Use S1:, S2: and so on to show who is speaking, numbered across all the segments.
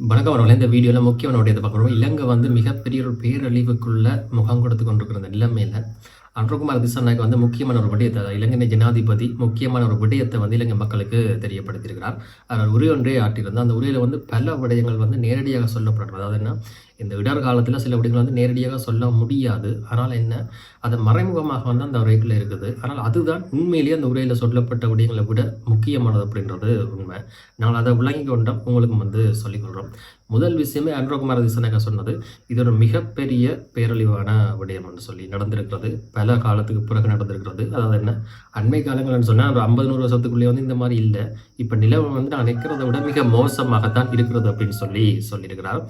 S1: வணக்கம் அவர்களே. இந்த வீடியோவில் முக்கியமான உடையதை பார்க்குறோம் இலங்கை வந்து மிகப்பெரிய ஒரு பேரழிவுக்குள்ள முகம் கொடுத்து கொண்டிருக்கிற நிலைமையில் அன்றகுமார் திசாநாயக் வந்து முக்கியமான ஒரு விடயத்தை அதாவது இலங்கை ஜனாதிபதி முக்கியமான ஒரு விடயத்தை வந்து இலங்கை மக்களுக்கு தெரியப்படுத்தியிருக்கிறார். அவர் உரை ஒன்றே ஆட்டியிருந்தார் அந்த உரையில் வந்து பல விடயங்கள் வந்து நேரடியாக சொல்லப்படுறது அதாவது என்ன? இந்த இடர் காலத்தில் சில விடயங்கள் வந்து நேரடியாக சொல்ல முடியாது. ஆனால் என்ன? அது மறைமுகமாக வந்து அந்த உரைக்குள்ளே இருக்குது. ஆனால் அதுதான் உண்மையிலேயே அந்த உரையில் சொல்லப்பட்ட விடயங்களை விட முக்கியமானது அப்படின்றது உண்மை. நாங்கள் அதை விளங்கி கொண்டோம். உங்களுக்கு வந்து சொல்லிக்கொள்கிறோம் முதல் விஷயமே அன்ரோகுமார் திசனக சொன்னது. இது ஒரு மிகப்பெரிய பேரழிவான விடயம் என்று சொல்லி நடந்திருக்கிறது. பல காலத்துக்கு பிறகு நடந்திருக்கிறது. அதாவது என்ன? அண்மை காலங்கள்னு சொன்னால் ஒரு ஐம்பது நூறு வருஷத்துக்குள்ளே வந்து இந்த மாதிரி இல்லை. இப்போ நிலவை வந்து நான் விட மிக மோசமாகத்தான் இருக்கிறது அப்படின்னு சொல்லி சொல்லியிருக்கிறார்.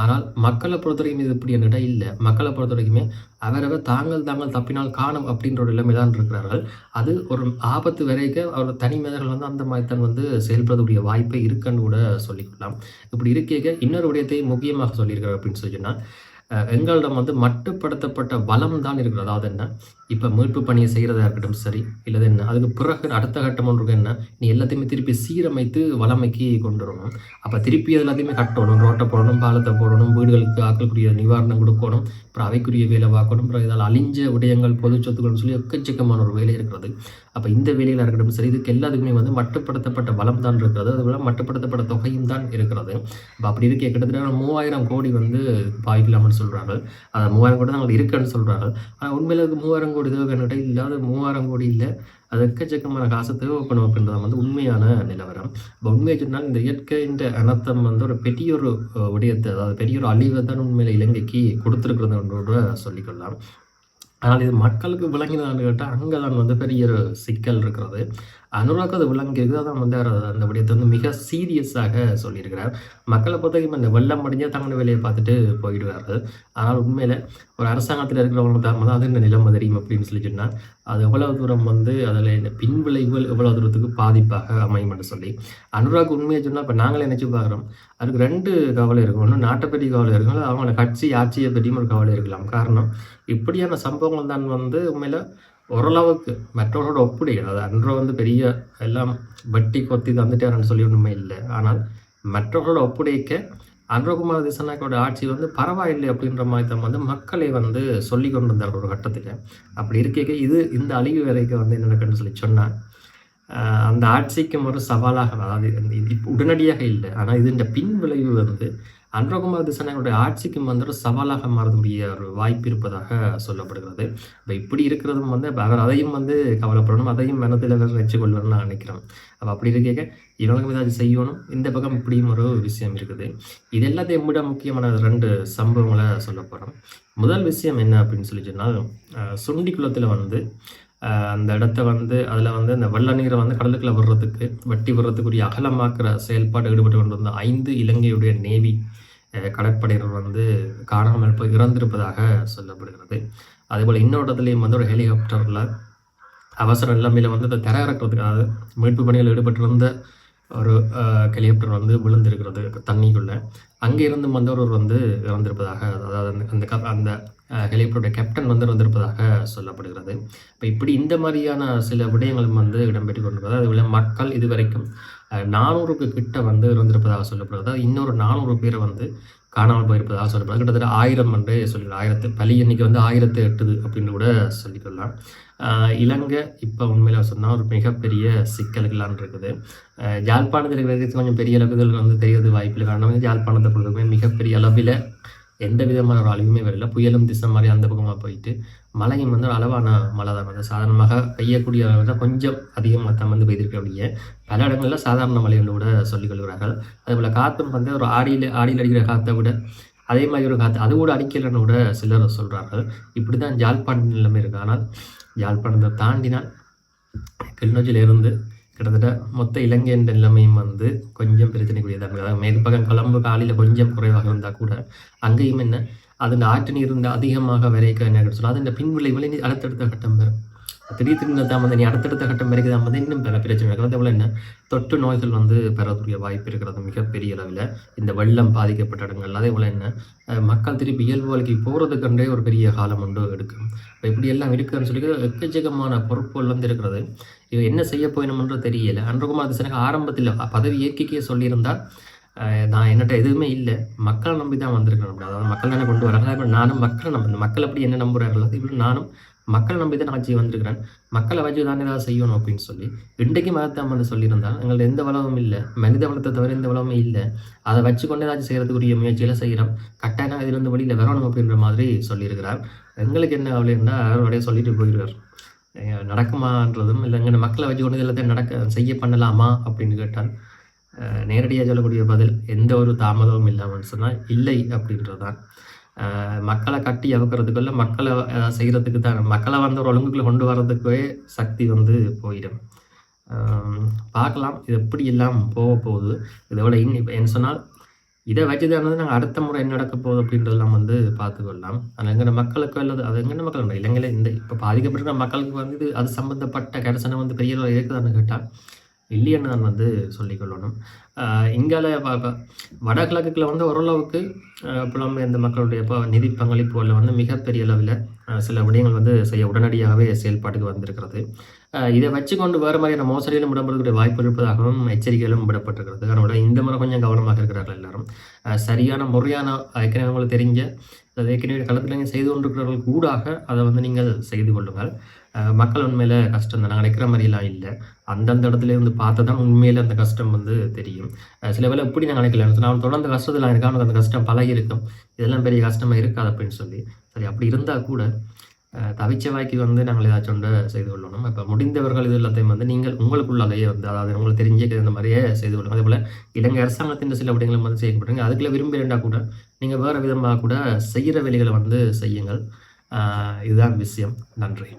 S1: ஆனால் மக்களை பொறுத்த வரைக்கும் இது இப்படி என்னடா இல்லை. மக்களை பொறுத்த வரைக்குமே அவரவர் தாங்கள் தாங்கள் தப்பினால் காணும் அப்படின்ற ஒரு நிலைமை தான் இருக்கிறார்கள். அது ஒரு ஆபத்து வரைக்கும் அவர் தனி மனிதர்கள் வந்து அந்த மாதிரி தான் வந்து செயல்படக்கூடிய வாய்ப்பை இருக்குன்னு கூட சொல்லிக்கலாம் இப்படி இருக்க இன்னொரு விடயத்தை முக்கியமாக சொல்லியிருக்கிறார் அப்படின்னு சொல்லி சொன்னால் எங்களிடம் வந்து மட்டுப்படுத்தப்பட்ட பலம் தான் இருக்கிறது. அதாவது என்ன? இப்போ மீட்பு பணியை செய்கிறதா இருக்கட்டும் சரி இல்லது என்ன? அதுக்கு பிறகு அடுத்த கட்டம் ஒன்று என்ன? நீ எல்லாத்தையுமே திருப்பி சீரமைத்து வளமைக்கு கொண்டு வரணும் அப்போ திருப்பி அது எல்லாத்தையுமே கட்டணும். ரோட்டை போடணும் பாலத்தை போடணும் வீடுகளுக்கு ஆக்கக்கூடிய நிவாரணம் கொடுக்கணும் அப்புறம் அவைக்குரிய வேலை பார்க்கணும் அப்புறம் இதால் அழிஞ்ச விடயங்கள் பொது சொத்துக்கள்னு சொல்லி எக்கச்சக்கமான ஒரு வேலை இருக்கிறது. அப்போ இந்த வேலையில் இருக்கட்டும் சரி இதுக்கு எல்லாத்துக்குமே வந்து மட்டுப்படுத்தப்பட்ட பலம் தான் இருக்கிறது அதுபோல் மட்டுப்படுத்தப்பட்ட தொகையும் தான் இருக்கிறது. அப்போ அப்படி இருக்க கிட்டத்தட்ட மூவாயிரம் கோடி வந்து பாய்க்கலாம்னு சொல்கிறார்கள் அதை மூவாயிரம் கோடி தான் இருக்குன்னு சொல்கிறார்கள் ஆனால் உண்மையில் அதுக்கு மூவாயிரம் கோடி தேவைக்கிட்ட இல்லாத மூவாயிரம் கோடி இல்லை. அது எக்கச்சக்கமான காசு தேவைப்படும் அப்படின்றது வந்து உண்மையான நிலவரம். இப்போ உண்மையை சொன்னால் இந்த இயற்கைன்ற அனர்த்தம் வந்து ஒரு பெரிய ஒரு விடயத்தை அதாவது பெரிய ஒரு அழிவை தான் உண்மையில் இலங்கைக்கு கொடுத்துருக்குறதுன்றோட சொல்லிக்கொள்ளலாம். ஆனால் இது மக்களுக்கு விளங்கினதான்னு கேட்டால் அங்கே தான் வந்து பெரிய ஒரு சிக்கல் இருக்கிறது. அனுராக் அது விளங்கியிருக்கு அதான் வந்து அவர் அந்த விடயத்தை வந்து மிக சீரியஸாக சொல்லியிருக்கிறார். மக்களை பொறுத்தவரைக்கும் இந்த வெள்ளம் முடிஞ்சால் தங்களோட வேலையை பார்த்துட்டு போயிடுவார்கள். ஆனால் உண்மையில் ஒரு அரசாங்கத்தில் இருக்கிறவங்க தான் அது இந்த நிலம் தெரியும் அப்படின்னு சொல்லி சொன்னால் அது எவ்வளவு தூரம் வந்து அதில் இந்த பின்விளைவுகள் எவ்வளோ தூரத்துக்கு பாதிப்பாக அமையும் என்று சொல்லி. அனுராக் உண்மையை சொன்னால் இப்போ நாங்களே நினச்சி பார்க்குறோம். அதுக்கு ரெண்டு கவலை இருக்கும் ஒன்று நாட்டை பற்றி கவலை இருக்கும் அவங்களோட கட்சி ஆட்சியை பற்றியும் ஒரு கவலை இருக்கலாம். காரணம் இப்படியான சம்பவங்கள் தான் வந்து உண்மையில் ஓரளவுக்கு மற்றவர்களோட ஒப்பிடி அது அன்றோ வந்து பெரிய எல்லாம் வட்டி கொத்தி தந்துட்டாருன்னு சொல்லி ஒன்றுமே இல்லை. ஆனால் மற்றவர்களோட ஒப்புடைக்க அன்றகுமார் திசனாக்கோட ஆட்சி வந்து பரவாயில்லை அப்படின்ற மாதிரி தான் வந்து மக்களை வந்து சொல்லி கொண்டு வந்தார் ஒரு கட்டத்தில். அப்படி இருக்க இது இந்த அழிவு வரைக்கும் வந்து என்ன நடக்குன்னு சொல்லி சொன்னால் அந்த ஆட்சிக்கும் ஒரு சவாலாக அதாவது இந்த- இது உடனடியாக இல்லை. ஆனால் இதுன்ற பின் விளைவு வந்து அன்றகுமார் திசனாவுடைய ஆட்சிக்கும் வந்து ஒரு சவாலாக மாறக்கூடிய ஒரு வாய்ப்பு இருப்பதாக சொல்லப்படுகிறது. இப்போ இப்படி இருக்கிறதும் வந்து அவர் அதையும் வந்து கவலைப்படணும் அதையும் மனதில் வச்சு கொள்ளணும்னு நான் நினைக்கிறேன். அப்போ அப்படி இருக்க இவங்களும் ஏதாச்சும் செய்யணும். இந்த பக்கம் இப்படியும் ஒரு விஷயம் இருக்குது. இது எல்லாத்தையும் விட முக்கியமான ரெண்டு சம்பவங்களை சொல்ல போகிறோம் முதல் விஷயம் என்ன அப்படின்னு சொல்லி சொன்னால் சுண்டி குளத்தில் வந்து அந்த இடத்த வந்து அதில் வந்து அந்த வெள்ள நீரை வந்து கடலுக்குள்ள விடுறதுக்கு வெட்டி விடுறதுக்குரிய அகலமாக்குற செயல்பாடு ஈடுபட்டு கொண்டு வந்த ஐந்து இலங்கையுடைய நேவி கடற்படையினர் வந்து காணாமல் போய் இறந்திருப்பதாக சொல்லப்படுகிறது. அதேபோல் இன்னொரு இடத்துலையும் வந்து ஒரு ஹெலிகாப்டரில் அவசர நிலைமையில் வந்து அதை தரையிறக்கிறதுக்காக மீட்பு பணியில் ஈடுபட்டிருந்த ஒரு ஹெலிகாப்டர் வந்து விழுந்திருக்கிறது தண்ணிக்குள்ளே. அங்கே இருந்து வந்து வந்து இறந்திருப்பதாக அதாவது அந்த அந்த கப் அந்த ஹெலிகாப்டருடைய கேப்டன் வந்து இறந்திருப்பதாக சொல்லப்படுகிறது. இப்போ இப்படி இந்த மாதிரியான சில விடயங்களும் வந்து இடம்பெற்று கொண்டிருக்கிறது. அதுபோல் மக்கள் இதுவரைக்கும் நானூறுக்கு கிட்ட வந்து இறந்திருப்பதாக சொல்லப்படுகிறது. அதாவது இன்னொரு நானூறு பேரை வந்து காணாமல் போயிருப்பதாக சொல்லப்படுது கிட்டத்தட்ட ஆயிரம் என்று சொல்லிடலாம். ஆயிரத்து பலி எண்ணிக்கை வந்து ஆயிரத்து எட்டுது அப்படின்னு கூட சொல்லிக்கொள்ளலாம். இலங்கை இப்போ உண்மையில் சொன்னால் ஒரு மிகப்பெரிய சிக்கல்களான் இருக்குது. ஜாழ்ப்பாணத்தில் யாழ்ப்பாணத்தில் இருக்கிறது கொஞ்சம் பெரிய அளவுகள் வந்து தெரியறது வாய்ப்பில் காரணம் வந்து யாழ்ப்பாணத்தை பொறுத்தவரைக்கும் மிகப்பெரிய அளவில் எந்த விதமான ஒரு அழிவுமே வரல. புயலும் திசை மாதிரி அந்த பக்கமாக போயிட்டு மழையும் வந்து ஒரு அளவான மழை தான் வந்து சாதாரணமாக பெய்யக்கூடிய அளவு தான் கொஞ்சம் அதிகமாக தான் வந்து பெய்திருக்கு அப்படியே பல இடங்களில் சாதாரண மழை என்று கூட சொல்லிக் கொள்கிறார்கள். அதேபோல் காற்றும் வந்து ஒரு ஆடியில் ஆடியில் அடிக்கிற காற்றை விட அதே மாதிரி ஒரு காற்று அது கூட அடிக்கலைன்னு கூட சிலர் சொல்கிறார்கள் இப்படி தான் யாழ்ப்பாண நிலைமை இருக்குது ஆனால் யாழ்ப்பாணத்தை தாண்டினால் கிளிநொச்சியில் இருந்து கிட்டத்தட்ட மொத்த இலங்கையின் நிலைமையும் வந்து கொஞ்சம் பிரச்சனைக்குரியதாக இருக்குது. அதாவது மேற்கு பக்கம் கொழம்பு காலையில் கொஞ்சம் குறைவாக இருந்தால் கூட அங்கேயும் என்ன அது ஆற்று நீர் வந்து அதிகமாக வரைக்க என்ன சொன்னால் அது இந்த பின்விளைவுகளை அடுத்தடுத்த கட்டம் பெறும் திடீர் திடீர்னு தான் வந்து நீ அடுத்தடுத்த கட்டம் வரைக்கும் தான் வந்து இன்னும் பல பிரச்சனை இருக்குது அதே என்ன? தொற்று நோய்கள் வந்து பெறக்கூடிய வாய்ப்பு இருக்கிறது மிகப்பெரிய அளவில். இந்த வெள்ளம் பாதிக்கப்பட்ட இடங்கள் அதே போல் என்ன? மக்கள் திருப்பி இயல்பு வாழ்க்கை போகிறதுக்கன்றே ஒரு பெரிய காலம் உண்டு எடுக்கும் இப்போ இப்படி எல்லாம் இருக்குன்னு சொல்லி எக்கச்சக்கமான பொறுப்புகள் வந்து இருக்கிறது. இது என்ன செய்ய போயணும்ன்ற தெரியல. அன்றகுமார் திசனுக்கு ஆரம்பத்தில் பதவி ஏற்கிக்கே சொல்லியிருந்தால் நான் என்னட்ட எதுவுமே இல்லை. மக்களை நம்பி தான் வந்திருக்கேன் அதாவது மக்கள் தானே கொண்டு வராங்க. நானும் மக்களை நம்ப மக்களை மக்கள் எப்படி என்ன நம்புகிறார்களோ அதே நானும் மக்கள் நம்பி தான் ஆட்சி வந்திருக்கிறான். மக்களை வச்சு தான் ஏதாவது செய்யணும் அப்படின்னு சொல்லி இன்றைக்கு மதத்தான் சொல்லியிருந்தா சொல்லியிருந்தால் எங்கள்ட்ட எந்த வளமும் இல்லை. மனித வளத்தை தவிர எந்த வளமும் இல்லை. அதை வச்சு கொண்டு ஏதாச்சும் செய்கிறதுக்குரிய முயற்சிகளை செய்கிறோம் கட்டாயம் இதிலிருந்து வெளியில் வரணும் அப்படின்ற மாதிரி சொல்லியிருக்கிறார். எங்களுக்கு என்ன அப்படின்னா அவருடைய சொல்லிட்டு போயிருக்கார். நடக்குமான்றதும் இல்லை எங்கள் மக்களை வச்சு கொண்டு எல்லாத்தையும் நடக்க செய்ய பண்ணலாமா அப்படின்னு கேட்டால் நேரடியாக சொல்லக்கூடிய பதில் எந்த ஒரு தாமதமும் இல்லாமல் சொன்னால் இல்லை அப்படின்றது தான் மக்களை கட்டி அவுக்கிறதுக்குள்ள மக்களை செய்கிறதுக்கு தான் மக்களை வந்து ஒரு ஒழுங்குக்குள்ள கொண்டு வர்றதுக்கே சக்தி வந்து போயிடும். பார்க்கலாம் இது எப்படி எல்லாம் போக போகுது. இதோட இனி இப்போ என்ன சொன்னால் இதை வச்சு தான் வந்து நாங்கள் அடுத்த முறை என்ன நடக்க போகுது அப்படின்றதெல்லாம் வந்து பார்த்துக்கொள்ளலாம். ஆனால் எங்கே மக்களுக்கு அல்லது அது எங்கே மக்கள் உண்டு இலங்கையில் இந்த இப்போ பாதிக்கப்பட்டிருக்கிற மக்களுக்கு வந்து இது அது சம்மந்தப்பட்ட கரிசனம் வந்து பெரிய அளவு இருக்குதான்னு கேட்டால் இல்லைன்னு நான் வந்து சொல்லிக்கொள்ளணும் இங்கால வடகிழக்குல வந்து ஓரளவுக்கு ஆஹ் புலம்பெயர்ந்த மக்களுடைய நிதி பங்களிப்புகளில் வந்து மிகப்பெரிய அளவில் சில விடயங்கள் வந்து செய்ய உடனடியாகவே செயல்பாட்டுக்கு வந்திருக்கிறது. இதை வச்சுக்கொண்டு வேறு மாதிரியான மோசடியிலும் இடம்பெறக்கூடிய வாய்ப்பு இருப்பதாகவும் எச்சரிக்கைகளும் விடப்பட்டிருக்கிறது. அதனால இந்த முறை கொஞ்சம் கவனமாக இருக்கிறார்கள் எல்லாரும். சரியான முறையான ஏற்கனவே உங்களுக்கு தெரிஞ்ச ஏற்கனவே களத்தில் செய்து கொண்டிருக்கிறவர்கள் கூடாக அதை வந்து நீங்கள் செய்து கொள்ளுங்கள். மக்கள் உண்மையில் கஷ்டம் தான். நாங்கள் நினைக்கிற மாதிரிலாம் இல்லை. அந்தந்த இடத்துல இருந்து பார்த்தா தான் உண்மையில் அந்த கஷ்டம் வந்து தெரியும். சில வேலை எப்படி நாங்கள் நினைக்கல? நான் தொடர்ந்து கஷ்டத்தில் இருக்கா? அவனுக்கு அந்த கஷ்டம் பழகி இருக்கும் இதெல்லாம் பெரிய கஷ்டமாக இருக்காது அப்படின்னு சொல்லி. சரி அப்படி இருந்தால் கூட தவிச்ச வாய்க்கு வந்து நாங்கள் ஏதாச்சும் ஒன்று செய்து கொள்ளணும். இப்போ முடிந்தவர்கள் இது எல்லாத்தையும் வந்து நீங்கள் உங்களுக்குள்ளாலேயே வந்து அதாவது உங்களுக்கு தெரிஞ்ச இந்த மாதிரியே செய்து கொள்ளணும். அதே போல் இலங்கை அரசாங்கத்தின் சில விடங்களும் வந்து செய்யப்படுறீங்க அதுக்குள்ள விரும்பி கூட நீங்கள் வேறு விதமாக கூட செய்கிற வேலைகளை வந்து செய்யுங்கள். இதுதான் விஷயம். நன்றி.